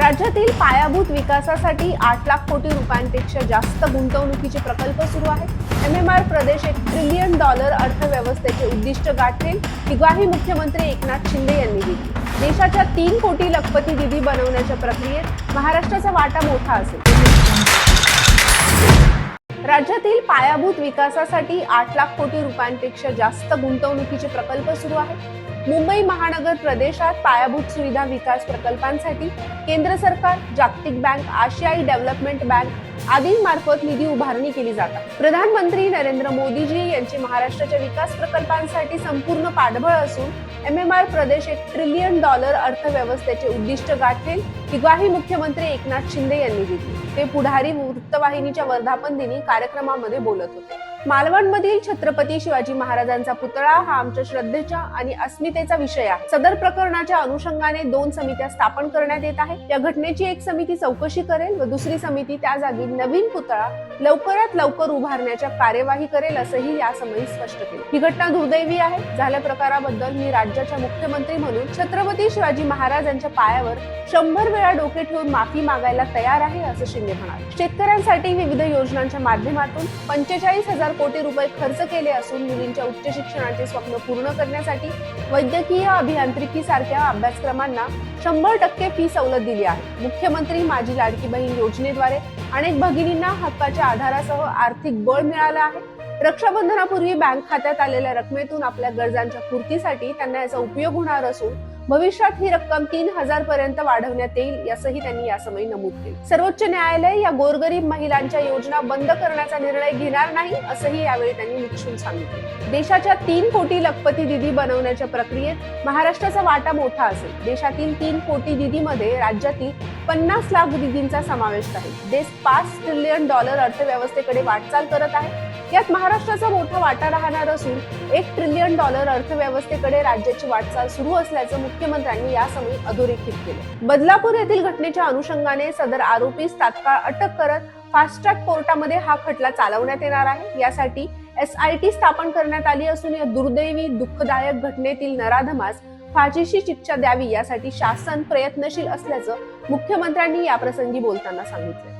राज्यातील पायाभूत विकासासाठी आठ लाख कोटी रुपयांपेक्षा जास्त गुंतवणुकीचे प्रकल्प सुरू आहेत. एम एम आर प्रदेश एक ट्रिलियन डॉलर अर्थव्यवस्थेचे उद्दिष्ट गाठेल ही ग्वाही मुख्यमंत्री एकनाथ शिंदे यांनी दिली. देशाच्या तीन कोटी लखपती दिदी बनवण्याच्या प्रक्रियेत महाराष्ट्राचा वाटा मोठा असेल. राज्यातील पायाभूत विकासासाठी आठ लाख कोटी रुपयांपेक्षा जास्त गुंतवणुकीचे प्रकल्प सुरू आहेत. मुंबई महानगर प्रदेशात पायाभूत सुविधा विकास प्रकल्पांसाठी केंद्र सरकार जागतिक बँक आशियाई डेव्हलपमेंट बँक आदींमार्फत निधी उभारणी केली जातात प्रधानमंत्री नरेंद्र मोदीजी यांची महाराष्ट्राच्या विकास प्रकल्पांसाठी संपूर्ण पाठबळ असून एम एम आर प्रदेश एक ट्रिलियन डॉलर अर्थव्यवस्थेचे उद्दिष्ट गाठेल ही ग्वाही मुख्यमंत्री एकनाथ शिंदे यांनी दिली. ते पुढारी वृत्तवाहिनीच्या वर्धापन दिनी कार्यक्रमामध्ये बोलत होते. मालवणमधील छत्रपती शिवाजी महाराजांचा पुतळा हा आमच्या श्रद्धेच्या आणि अस्मितेचा विषय आहे. सदर प्रकरणाच्या अनुषंगाने दोन समित्या स्थापन करण्यात येत आहे या घटनेची एक समिती चौकशी करेल व दुसरी समिती त्या जागी नवीन पुतळा लवकरात लवकर उभारण्याच्या कार्यवाही करेल असंही या समयी स्पष्ट केलं. ही घटना दुर्दैवी आहे. झाल्या प्रकाराबद्दल मी राज्याच्या मुख्यमंत्री म्हणून छत्रपती शिवाजी महाराजांच्या पायावर शंभर वेळा डोके ठेवून माफी मागायला तयार आहे असं शिंदे म्हणाले. शेतकऱ्यांसाठी विविध योजनांच्या माध्यमातून पंचेचाळीस हजार कोटी रुपये खर्च केले असून मुलींच्या उच्च शिक्षणाचे स्वप्न पूर्ण करण्यासाठी वैद्यकीय अभियांत्रिकी सारख्या अभ्यासक्रमांना शंभर टक्के फी सवलत दिली आहे. मुख्यमंत्री माझी लाडकी बहीण योजनेद्वारे अनेक भगिनींना हक्काच्या आधारासह आर्थिक बळ मिळालं आहे. रक्षाबंधनापूर्वी बँक खात्यात आलेल्या रकमेतून आपल्या गरजांच्या पूर्तीसाठी त्यांना याचा उपयोग होणार असून भविष्यात ही रक्कम तीन हजार पर्यंत वाढवण्यात येईल असंही त्यांनी यासमयी नमूद केले. सर्वोच्च न्यायालय या गोरगरीब महिलांच्या योजना बंद करण्याचा निर्णय घेणार नाही असंही यावेळी त्यांनी निक्षून सांगितले. देशाच्या तीन कोटी लखपती दिदी बनवण्याच्या प्रक्रियेत महाराष्ट्राचा वाटा मोठा असेल. देशातील तीन कोटी दिदीमध्ये राज्यातील पन्नास लाख दिदींचा समावेश आहे. देश पाच ट्रिलियन डॉलर अर्थव्यवस्थेकडे वाटचाल करत आहे. यात महाराष्ट्राचा मोठा वाटा राहणार असून एक ट्रिलियन डॉलर अर्थव्यवस्थेकडे राज्याची वाटचाल सुरू असल्याचं मुख्यमंत्र्यांनी यासमयी अधोरेखित केलं. बदलापूर येथील घटनेच्या अनुषंगाने सदर आरोपीस तात्काळ अटक करत फास्ट ट्रॅक कोर्टामध्ये हा खटला चालवण्यात येणार आहे. यासाठी एस आय टी स्थापन करण्यात आली असून या दुर्दैवी दुःखदायक घटनेतील नराधमास फाशीची शिक्षा द्यावी यासाठी शासन प्रयत्नशील असल्याचं मुख्यमंत्र्यांनी याप्रसंगी बोलताना सांगितलं.